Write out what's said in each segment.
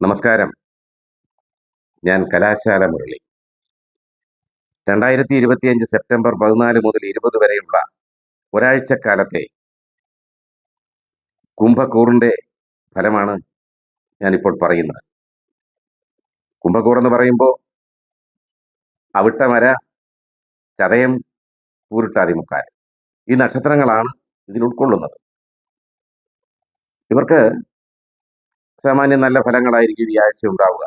നമസ്കാരം. ഞാൻ കലാശാല മുരളി. രണ്ടായിരത്തി ഇരുപത്തിയഞ്ച് സെപ്റ്റംബർ പതിനാല് മുതൽ ഇരുപത് വരെയുള്ള ഒരാഴ്ചക്കാലത്തെ കുംഭക്കൂറിന്റെ ഫലമാണ് ഞാനിപ്പോൾ പറയുന്നത്. കുംഭക്കൂർ എന്ന് പറയുമ്പോൾ അവിട്ടമര ചതയം പൂരിട്ടാതിമുക്കാൽ ഈ നക്ഷത്രങ്ങളാണ് ഇതിൽ ഉൾക്കൊള്ളുന്നത്. ഇവർക്ക് സാമാന്യം നല്ല ഫലങ്ങളായിരിക്കും ഈ ആഴ്ച ഉണ്ടാവുക.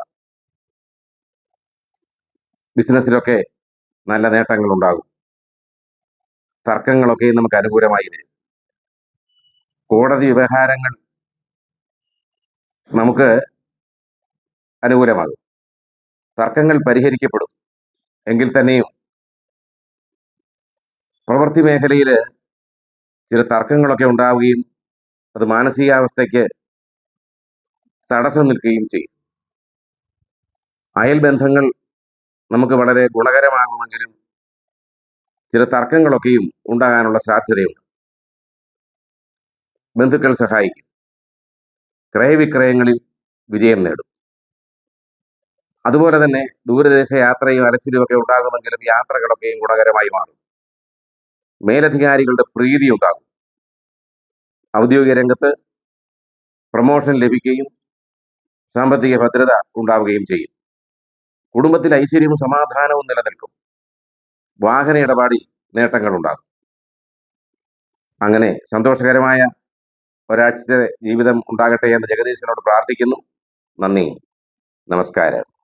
ബിസിനസ്സിലൊക്കെ നല്ല നേട്ടങ്ങൾ ഉണ്ടാകും തർക്കങ്ങളൊക്കെ നമുക്ക് അനുകൂലമായി വരും. കോടതി വ്യവഹാരങ്ങൾ നമുക്ക് അനുകൂലമാകും. തർക്കങ്ങൾ പരിഹരിക്കപ്പെടും. എങ്കിൽ തന്നെയും പ്രവൃത്തി മേഖലയിൽ ചില തർക്കങ്ങളൊക്കെ ഉണ്ടാവുകയും അത് മാനസികാവസ്ഥയ്ക്ക് തടസ്സം നിൽക്കുകയും ചെയ്യും. അയൽ ബന്ധങ്ങൾ നമുക്ക് വളരെ ഗുണകരമാകുമെങ്കിലും ചില തർക്കങ്ങളൊക്കെയും ഉണ്ടാകാനുള്ള സാധ്യതയുണ്ട്. ബന്ധുക്കൾ സഹായിക്കും. ക്രയവിക്രയങ്ങളിൽ വിജയം നേടും. അതുപോലെ തന്നെ ദൂരദേശ യാത്രയും അലച്ചിലും ഒക്കെ ഉണ്ടാകുമെങ്കിലും യാത്രകളൊക്കെയും ഗുണകരമായി മാറും. മേലധികാരികളുടെ പ്രീതി ഉണ്ടാകും. ഔദ്യോഗിക രംഗത്ത് പ്രമോഷൻ ലഭിക്കുകയും സാമ്പത്തിക ഭദ്രത ഉണ്ടാവുകയും ചെയ്യും. കുടുംബത്തിൽ ഐശ്വര്യവും സമാധാനവും നിലനിൽക്കും. വാഹന ഇടപാടിൽ നേട്ടങ്ങൾ ഉണ്ടാകും. അങ്ങനെ സന്തോഷകരമായ ഒരാഴ്ചത്തെ ജീവിതം ഉണ്ടാകട്ടെ എന്ന് ജഗദീശനോട് പ്രാർത്ഥിക്കുന്നു. നന്ദി. നമസ്കാരം.